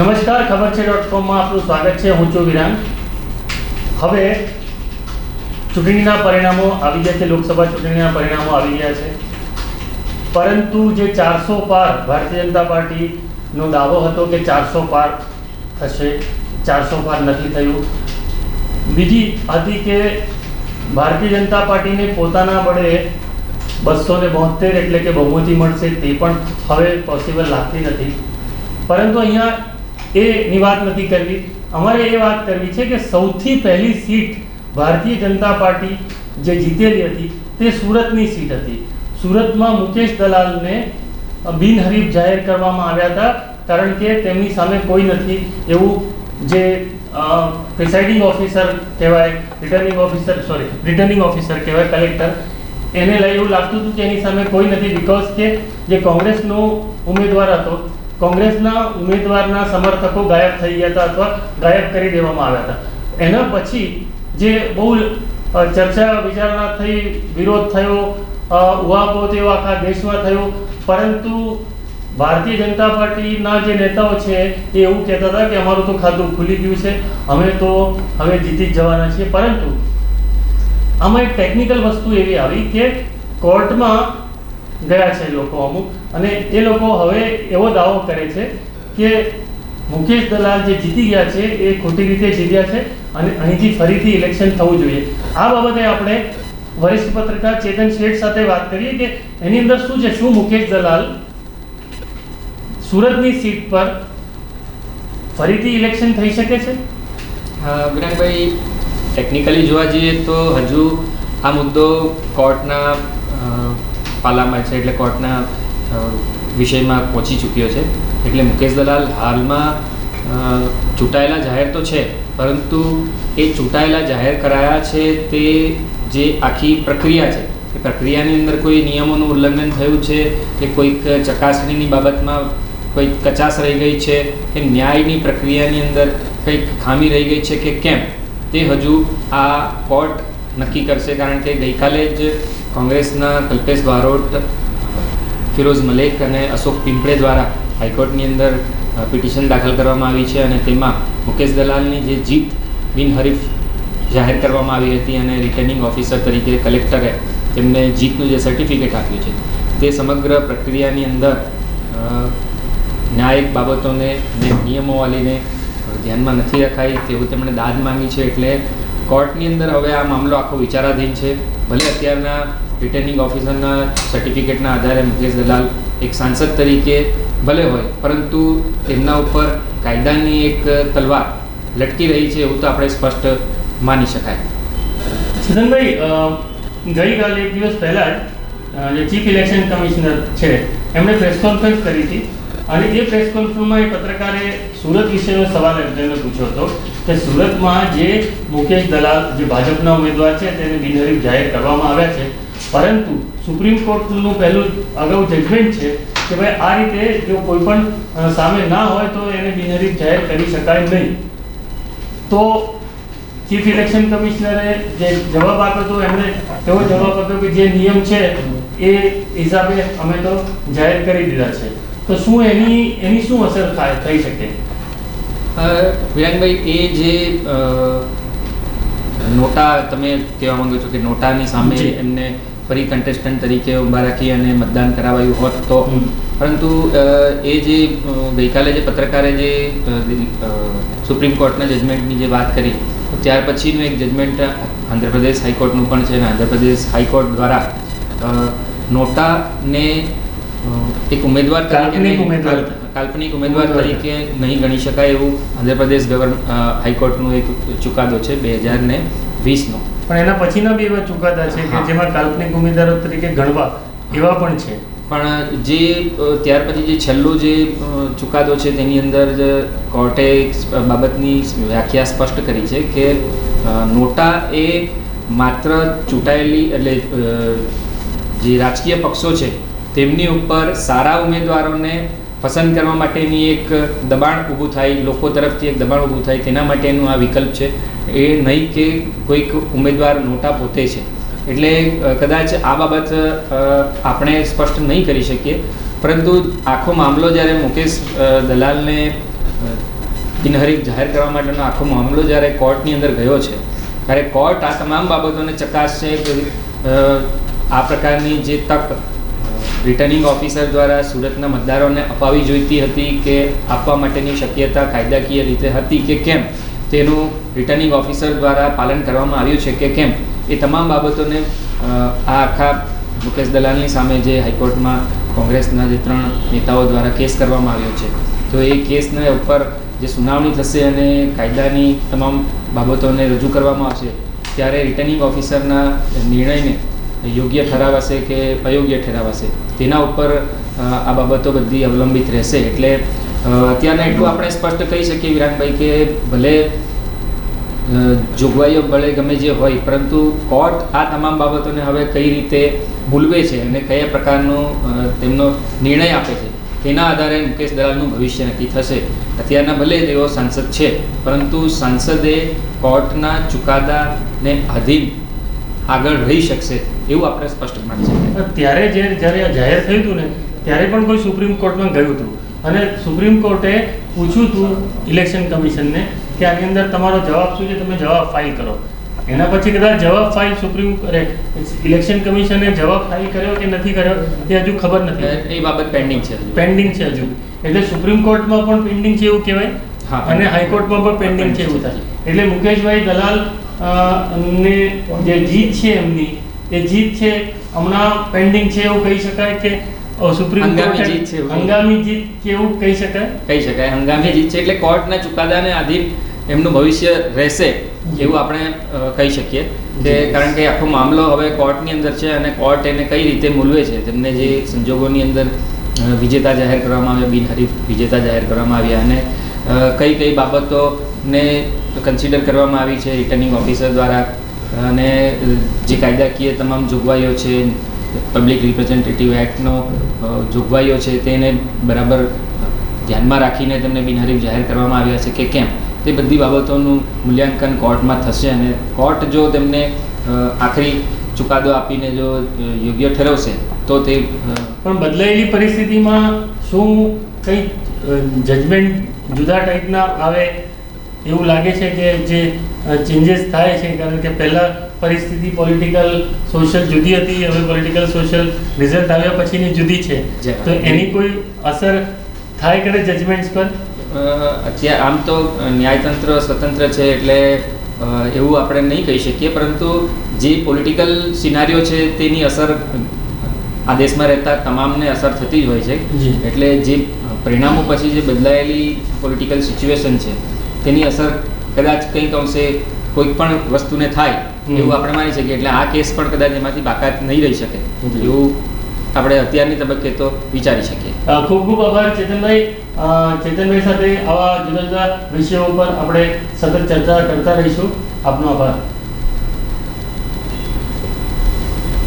નમસ્કાર, ખબર છે ડોટ કોમમાં આપનું સ્વાગત છે. હું છું વિરાન હવે ચૂંટણીના પરિણામો આવી ગયા છે. લોકસભા ચૂંટણીના પરિણામો આવી ગયા છે. પરંતુ જે ચારસો પાર ભારતીય જનતા પાર્ટીનો દાવો હતો કે ચારસો પાર થશે, ચારસો પાર નથી થયું. બીજી હતી કે ભારતીય જનતા પાર્ટીને પોતાના બળે બસો ને બોતેર એટલે કે બહુમતી મળશે તે પણ હવે પોસિબલ લાગતી નથી. પરંતુ અહીંયા એની વાત નથી કરવી. અમારે એ વાત કરવી છે કે સૌથી પહેલી સીટ ભારતીય જનતા પાર્ટી જે જીતેલી હતી, તે સુરતની સીટ હતી. સુરતમાં મુકેશ દલાલને બિનહરીફ જાહેર કરવામાં આવ્યા હતા, કારણ કે તેમની સામે કોઈ નથી. એવું જે પ્રિસાઇડિંગ ઓફિસર કહેવાય returning officer sorry returning officer કહેવાય કલેક્ટર એને લઈ એવું લાગતું હતું કે એની સામે કોઈ નથી બિકોઝ કે જે કોંગ્રેસનો ઉમેદવાર હતો કોંગ્રેસના ઉમેદવારના સમર્થકો ગાયબ થઈ ગયા હતા અથવા ગાયબ કરી દેવામાં આવ્યા હતા. એના પછી જે બહુ ચર્ચા વિચારણા થઈ, વિરોધ થયો ઉહાપોહ થયો, આખા દેશમાં થયો, પરંતુ ભારતીય જનતા પાર્ટીના જે નેતાઓ છે એ એવું કહેતા હતા કે અમારું તો ખાતું ખુલી ગયું છે, અમે તો હવે જીતી જ જવાના છીએ. પરંતુ આમાં એક ટેકનિકલ વસ્તુ એવી આવી કે કોર્ટમાં ગયા છે લોકો અમુક. અને એ લોકો હવે એવો દાવો કરે છે કે મુકેશ દલાલ જે જીતી ગયા છે એ ખોટી રીતે જીત્યા છે અને અહીંથી ફરીથી ઇલેક્શન થવું જોઈએ. આ બાબતે આપણે વરિષ્ઠ પત્રકાર ચેતન શેઠ સાથે વાત કરીએ કે એની અંદર શું છે? શું મુકેશ દલાલ સુરતની સીટ પર ફરીથી ઇલેક્શન થઈ શકે છે? અ, ટેકનિકલી જોવા જઈએ તો હજુ આ મુદ્દો કોર્ટના પાલામાં છે એટલે કોર્ટના વિષયમાં પહોંચી ચૂક્યો છે. એટલે મુકેશ દલાલ હાલમાં ચૂંટાયેલા જાહેર તો છે, પરંતુ એ ચૂંટાયેલા જાહેર કરાયા છે તે જે આખી પ્રક્રિયા છે. એ પ્રક્રિયાની અંદર કોઈ નિયમોનું ઉલ્લંઘન થયું છે કે કોઈક ચકાસણીની બાબતમાં કોઈક કચાશ રહી ગઈ છે કે ન્યાયની પ્રક્રિયાની અંદર કંઈક ખામી રહી ગઈ છે કે કેમ? તે હજુ આ કોર્ટ નક્કી કરશે કારણ કે ગઈકાલે જ કોંગ્રેસના કલ્પેશ બારોટ, ફિરોઝ મલેક અને અશોક પિંપળે દ્વારા હાઈકોર્ટની અંદર પિટિશન દાખલ કરવામાં આવી છે અને તેમાં મુકેશ દલાલની જે જીત બિનહરીફ જાહેર કરવામાં આવી હતી અને રિટર્નિંગ ઓફિસર તરીકે કલેક્ટરે તેમને જીતનું જે સર્ટિફિકેટ આપ્યું છે, તે સમગ્ર પ્રક્રિયાની અંદર ન્યાયિક બાબતોને નિયમો વાલીને ધ્યાનમાં નથી રખાઈ તેવું તેમણે દાદ માંગી છે એટલે કોર્ટની અંદર હવે આ મામલો આખો વિચારાધીન છે. ભલે અત્યારના રિટર્નિંગ ઓફિસરના સર્ટિફિકેટના આધારે મુકેશ દલાલ એક સાંસદ તરીકે ભલે હોય, પરંતુ તેમના ઉપર કાયદાની એક તલવાર લટકી રહી છે એવું તો આપણે સ્પષ્ટ માની શકાય. ચેતનભાઈ ગઈકાલે એક દિવસ પહેલાં જ જે ચીફ ઇલેક્શન કમિશનર છે, એમણે પ્રેસ કોન્ફરન્સ કરી હતી. અને એ પ્રેસ કોન્ફરન્સમાં એ પત્રકારે સુરત વિશેનો સવાલ એમને પૂછ્યો હતો. કે સુરતમાં જે મુકેશ દલાલ, જે ભાજપના ઉમેદવાર છે, તેને બિનહરીફ જાહેર કરવામાં આવ્યા છે. પરંતુ સુપ્રીમ કોર્ટનું પહેલું અગાઉ જજમેન્ટ છે કે ભાઈ આ રીતે જો કોઈ પણ સામે ના હોય તો એને બિનહરીફ જાહેર કરી શકાય નહીં. તો ચીફ ઇલેક્શન કમિશનરે જે જવાબ આપ્યો હતો એમણે એવો જવાબ આપ્યો કે જે નિયમ છે એ હિસાબે અમે તો જાહેર કરી દીધા છે. તો શું એની એની શું અસર થાય, થઈ શકે? અ, વિરાનભાઈ એ જે નોટા તમે કહેવા માંગો છો કે નોટાની સામે એમને ફરી કન્ટેસ્ટન્ટ તરીકે ઊભા રાખી અને મતદાન કરાવાયું હોત તો? પરંતુ એ જે ગઈકાલે જે પત્રકારે જે સુપ્રીમ કોર્ટના જજમેન્ટની જે વાત કરી ત્યાર પછીનું એક જજમેન્ટ આંધ્રપ્રદેશ હાઈકોર્ટનું પણ છે અને આંધ્રપ્રદેશ હાઈકોર્ટ દ્વારા નોટાને એક ઉમેદવાર કાલ્પનિક ઉમેદવાર. કાલ્પનિક ઉમેદવાર. તરીકે નહીં ગણી શકાય એવું આંધ્રપ્રદેશ ગવર્ન હાઈકોર્ટનો એક ચુકાદો છે બે હજાર ને વીસનો પણ એના પછીના બી એવા ચુકાદા છે કે જેમાં કાલ્પનિક ઉમેદવારો તરીકે ગણવા એવા પણ છે પણ જે ત્યાર પછી જે છેલ્લો જે ચુકાદો છે તેની અંદર કોર્ટે બાબતની વ્યાખ્યા સ્પષ્ટ કરી છે કે નોટા એ માત્ર ચૂંટાયેલી એટલે જે રાજકીય પક્ષો છે તેમની ઉપર સારા ઉમેદવારોને પસંદ કરવા માટેની એક દબાણ ઊભું થાય, લોકો તરફથી એક દબાણ ઊભું થાય, તેના માટેનું આ વિકલ્પ છે. એ નહીં કે કોઈક ઉમેદવાર નોટા પોતે છે. એટલે કદાચ આ બાબત આપણે સ્પષ્ટ નહીં કરી શકીએ. પરંતુ આખો મામલો જ્યારે મુકેશ દલાલને બિનહરીફ જાહેર કરવા માટેનો આખો મામલો જ્યારે કોર્ટની અંદર ગયો છે, ત્યારે કોર્ટ આ તમામ બાબતોને ચકાસશે આ પ્રકારની જે તક રિટર્નિંગ ઓફિસર દ્વારા સુરતના મતદારોને અપાવી જોઈતી હતી કે આપવા માટેની શક્યતા કાયદાકીય રીતે હતી કે કેમ? તેનું રિટર્નિંગ ઓફિસર દ્વારા પાલન કરવામાં આવ્યું છે કે કેમ? એ તમામ બાબતોને આ આખા મુકેશ દલાલની સામે જે હાઈકોર્ટમાં કોંગ્રેસના જે ત્રણ નેતાઓ દ્વારા કેસ કરવામાં આવ્યો છે. તો એ કેસને ઉપર જે સુનાવણી થશે અને કાયદાની તમામ બાબતોને રજૂ કરવામાં આવશે, ત્યારે રિટર્નિંગ ઓફિસરના નિર્ણયને યોગ્ય ઠરાવાશે કે અયોગ્ય ઠરાવાશે? તેના ઉપર આ બાબતો બધી અવલંબિત રહેશે. એટલે અત્યારના એટલું આપણે સ્પષ્ટ કહી શકીએ વિરાટભાઈ કે ભલે જોગવાઈઓ ભલે ગમે જે હોય, પરંતુ કોર્ટ આ તમામ બાબતોને હવે કઈ રીતે ભૂલવે છે અને કયા પ્રકારનો તેમનો નિર્ણય આપે છે, તેના આધારે મુકેશ દલાલનું ભવિષ્ય નક્કી થશે. અત્યારના ભલે તેઓ સાંસદ છે, પરંતુ સાંસદે કોર્ટના ચુકાદાને આધીન આગળ રહી શકશે. એવું આપણે સ્પષ્ટ માની શકીએ. ત્યારે જે જ્યારે આ જાહેર થયું હતું ને ત્યારે પણ કોઈ સુપ્રીમ કોર્ટમાં ગયું હતું. અને સુપ્રીમ કોર્ટે પૂછ્યું હતું ઇલેક્શન કમિશનને કે આની અંદર તમારો જવાબ શું છે તમે જવાબ ફાઇલ કરો. એના પછી કદાચ જવાબ ફાઇલ સુપ્રીમ ઇલેક્શન કમિશને જવાબ ફાઇલ કર્યો કે નથી કર્યો એ હજુ ખબર નથી. એ બાબત પેન્ડિંગ છે પેન્ડિંગ છે હજુ. એટલે સુપ્રીમ કોર્ટમાં પણ પેન્ડિંગ છે એવું કહેવાય? હા. અને હાઈકોર્ટમાં પણ પેન્ડિંગ છે એવું થાય. એટલે મુકેશભાઈ દલાલ ને જે જીત છે એમની એ જીત છે. હમણાં પેન્ડિંગ છે એવું કહી શકાય કે સુપ્રીમ હંગામી જીત છે હંગામી જીત એવું કહી શકાય? કહી શકાય. હંગામી જીત છે એટલે કોર્ટના ચુકાદાને આધીન એમનું ભવિષ્ય રહેશે એવું આપણે કહી શકીએ. કે કારણ કે આખો મામલો હવે કોર્ટની અંદર છે અને કોર્ટ એને કઈ રીતે મૂલવે છે. તેમને જે સંજોગોની અંદર વિજેતા જાહેર કરવામાં આવ્યા બિનહરીફ વિજેતા જાહેર કરવામાં આવ્યા અને કઈ કઈ બાબતોને કન્સિડર કરવામાં આવી છે. રિટર્નિંગ ઓફિસર દ્વારા અને જે કાયદાકીય તમામ જોગવાઈઓ છે પબ્લિક રિપ્રેઝેન્ટેટિવ એક્ટનો જોગવાઈઓ છે, તેને બરાબર ધ્યાનમાં રાખીને તેમને બિનહરીફ જાહેર કરવામાં આવ્યા છે કે કેમ? તે બધી બાબતોનું મૂલ્યાંકન કોર્ટમાં થશે અને કોર્ટ જો તેમને આખરી ચુકાદો આપીને જો યોગ્ય ઠરવશે, તો તે પણ બદલાયેલી પરિસ્થિતિમાં શું કંઈ જજમેન્ટ જુદા ટાઈપના આવે? એવું લાગે છે કે જે ચેન્જીસ થાય છે કારણ કે પહેલાં પરિસ્થિતિ પોલિટિકલ સોશિયલ જુદી હતી હવે પોલિટિકલ સોશિયલ રિઝલ્ટ આવ્યા પછીની જુદી છે. તો એની કોઈ અસર થાય કરે જજમેન્ટ્સ પર? અત્યારે આમ તો ન્યાયતંત્ર સ્વતંત્ર છે એટલે એવું આપણે નહીં કહી શકીએ પરંતુ જે પોલિટિકલ સિનારીઓ છે તેની અસર આ દેશમાં રહેતા તમામને અસર થતી જ હોય છે. એટલે જે પરિણામો પછી જે બદલાયેલી પોલિટિકલ સિચ્યુએશન છે તેની અસર કદાચ કંઈક અંશે કોઈ પણ વસ્તુને થાય એવું આપણે માની શકીએ. એટલે આ કેસ પણ કદાચ એમાંથી બાકાત નહીં રહી શકે. એવું આપણે અત્યારની તબક્કે તો વિચારી શકીએ. ખૂબ ખૂબ આભાર ચેતનભાઈ. ચેતનભાઈ સાથે આવા જુદા જુદા વિષયો ઉપર આપણે સતત ચર્ચા કરતા રહીશું. આપનો આભાર.